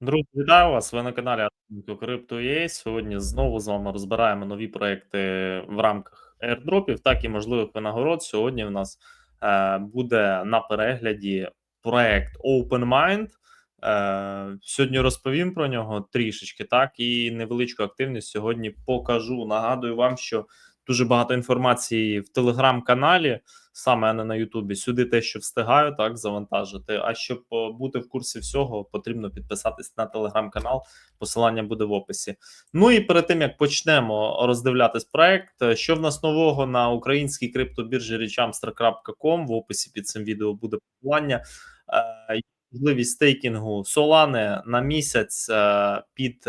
Друзі, вітаю вас! Ви на каналі Crypto.ua. Сьогодні знову з вами розбираємо нові проекти в рамках airdropів, так і можливих винагород. Сьогодні в нас е, буде на перегляді проект OpenMind. Е, Сьогодні розповім про нього трішечки, так і невеличку активність сьогодні покажу. Нагадую вам, що дуже багато інформації в телеграм-каналі саме а не на Ютубі. Сюди те, що встигаю, так завантажити. А щоб е, бути в курсі всього, потрібно підписатись на телеграм-канал. Посилання буде в описі. Ну і перед тим як почнемо роздивлятись проект, е, що в нас нового на українській криптобіржі richamster.com, в описі під цим відео буде посилання. Е, можливість стейкінгу Solana на місяць під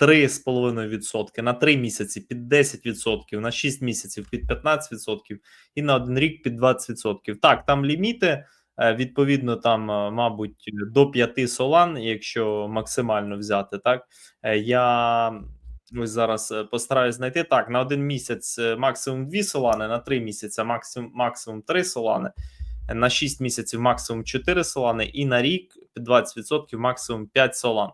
3,5% на 3 місяці під 10%, на 6 місяців під 15% і на один рік під 20%. Так, там ліміти. Е, відповідно, там, е, мабуть, до 5 солан, якщо максимально взяти, так е, я ось зараз постараюсь знайти так: на один місяць максимум 2 солани, на 3 місяці максимум максимум 3 солани, на 6 місяців максимум 4 солани, і на рік під 20% максимум 5 солан.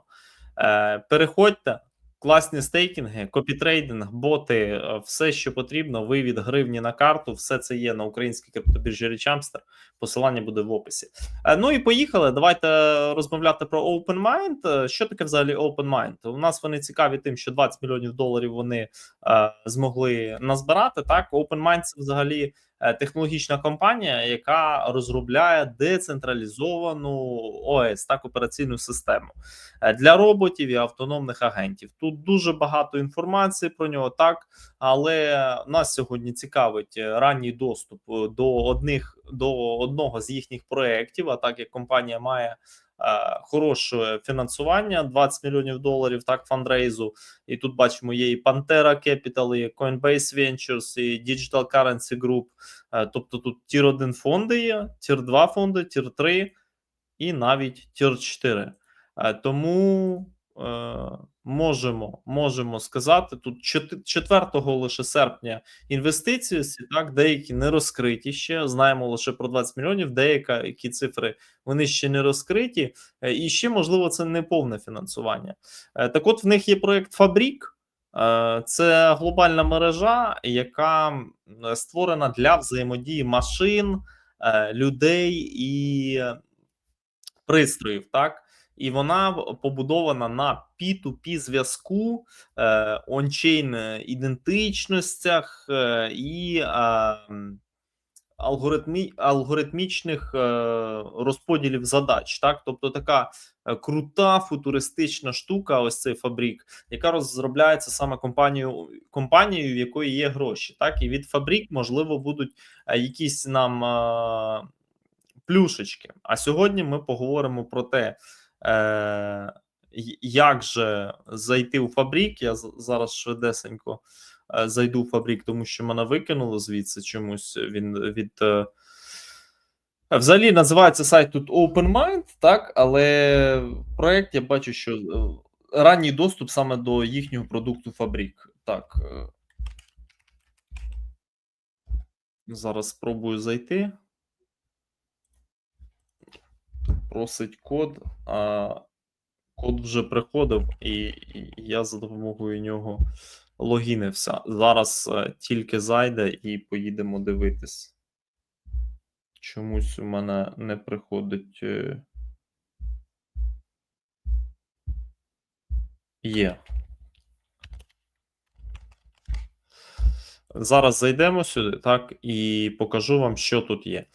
Переходьте, Класні стейкінги, копітрейдинг, боти, е, все, що потрібно. Вивід гривні на карту, все це є на українській криптобіржі Річамстер. Посилання буде в описі. Е, ну і поїхали. Давайте розмовляти про OpenMind. Е, що таке взагалі OpenMind? У нас вони цікаві тим, що 20 мільйонів доларів вони змогли назбирати. Так, OpenMind це взагалі технологічна компанія, яка розробляє децентралізовану ОС так операційну систему е, для роботів і автономних агентів. Тут дуже багато інформації про нього, так але нас сьогодні цікавить ранній доступ до одних до одного з їхніх проєктів, А так як компанія має Е, хороше фінансування 20 мільйонів доларів. Так, фандрейзу. І тут бачимо: є і Pantera Capital, і Coinbase Ventures, і Digital Currency Group. Е, тобто тут тір 1 фонди є, тір 2 фонди, тір 3 і навіть тір 4. Е, тому можемо можемо сказати тут 4 лише серпня інвестиції, так деякі не розкриті ще. Знаємо лише про 20 мільйонів. Деяка які цифри вони ще не розкриті, е, і ще можливо це не повне фінансування. Е, так, от в них є проект Фабрік. Е, це глобальна мережа, яка створена для взаємодії машин, людей і пристроїв. Так і вона побудована на P2P зв'язку, ончейн ідентичностях е, і алгоритмі, алгоритмічних е, розподілів задач. Так, тобто така е, крута футуристична штука, ось цей фабрик, яка розробляється саме компанією, компанією, в якої є гроші. Так, і від фабрик можливо будуть якісь нам. Плюшечки. А сьогодні ми поговоримо про те, Е, Як же зайти у фабрик? Я зараз швидесенько е, зайду в фабрик, тому що мене викинуло звідси чомусь він від. Е, взагалі називається сайт тут OpenMind, так, але проект я бачу, що е, ранній доступ саме до їхнього продукту фабрик. Так. Зараз спробую зайти просить код, а код вже приходив, і, я за допомогою нього логінився. Зараз е, тільки зайде і поїдемо дивитись. Чомусь у мене не приходить. Е, є. Зараз зайдемо сюди, так, і покажу вам, що тут є.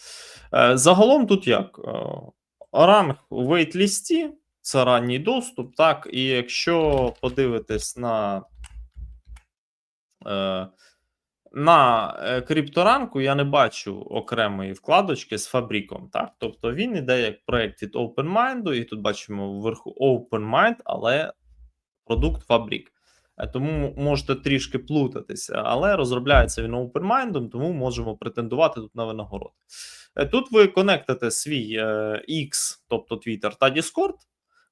Е, загалом тут як? Ранг у вейтлісті це ранній доступ, так, і якщо подивитись на е, на е, крипторанку, я не бачу окремої вкладочки з фабриком. так, Тобто він іде як проект від OpenMind, і тут бачимо вверху OpenMind, але продукт фабрик. Е, тому можете трішки плутатися, але розробляється він OpenMind, тому можемо претендувати тут на винагороди. Е, тут ви конектите свій е, X, тобто Twitter та Discord,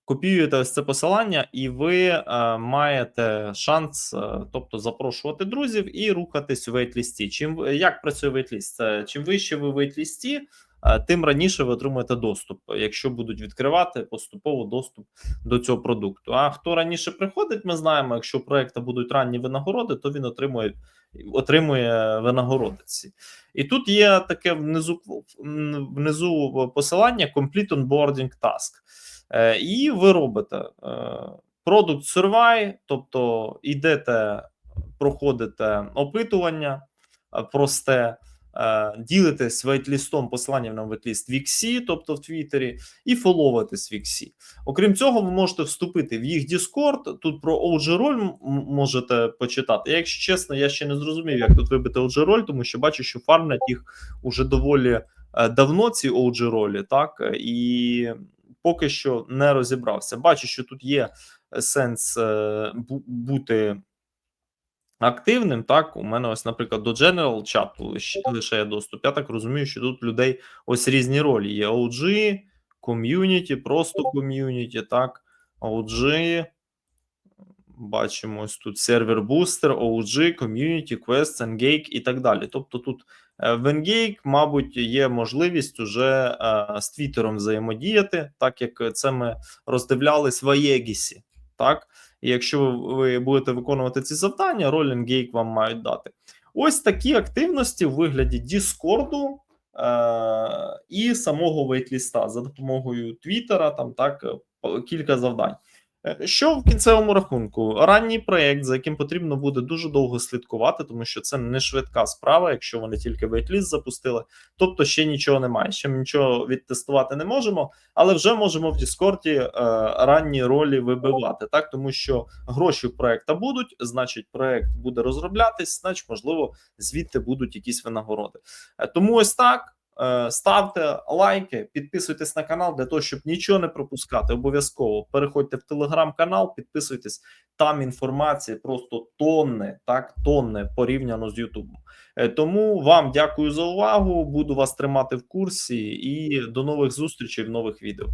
копіюєте ось це посилання, і ви маєте шанс, тобто запрошувати друзів і рухатись у вейтлісті. Чим як працює вейтліст? Чим вище ви в вейтлісті, тим раніше ви отримуєте доступ, якщо будуть відкривати поступово доступ до цього продукту. А хто раніше приходить, ми знаємо, якщо у проекту будуть ранні винагороди, то він отримує отримує винагороди ці. І тут є таке внизу внизу посилання Complete Onboarding Task. Е, І ви робите е, Product Survey, тобто йдете, проходите опитування е, просте, е, ділитесь вейтлістом, посиланням на вейтліст в Віксі, тобто в Твіттері, і фоловитесь в Віксі. Окрім цього, ви можете вступити в їх Discord. Тут про OG роль можете почитати. Якщо чесно, я ще не зрозумів, як тут вибити OG роль, тому що бачу, що фармлять їх уже доволі е, давно, ці OG ролі, так і поки що не розібрався. Бачу, що тут є сенс е, бути активним. Так, у мене ось, наприклад, до General чату лише, є доступ. Я так розумію, що тут людей ось різні ролі. Є OG, ком'юніті, просто ком'юніті, так, OG. Бачимо ось тут сервер бустер, OG, ком'юніті, Quest, Engage і так далі. Тобто тут е, в Engage, мабуть, є можливість уже е, з Твіттером взаємодіяти, так як це ми роздивлялись в Аєгісі. Так, і якщо ви, будете виконувати ці завдання, роль Гейк вам мають дати. Ось такі активності в вигляді Діскорду е- і самого вейтліста за допомогою Твіттера, там так е, кілька завдань. Е, Що в кінцевому рахунку? Ранній проєкт, за яким потрібно буде дуже довго слідкувати, тому що це не швидка справа, якщо вони тільки вейтліст запустили. Тобто ще нічого немає, ще ми нічого відтестувати не можемо, але вже можемо в Діскорді е, ранні ролі вибивати, так тому що гроші в проекта будуть, значить, проект буде розроблятись, значить, можливо, звідти будуть якісь винагороди. Е, Тому ось так. Е, Ставте лайки, підписуйтесь на канал для того, щоб нічого не пропускати. Обов'язково переходьте в телеграм-канал, підписуйтесь. Там інформації просто тонни, так тонни порівняно з Ютубом. Е, Тому вам дякую за увагу. Буду вас тримати в курсі і до нових зустрічей в нових відео.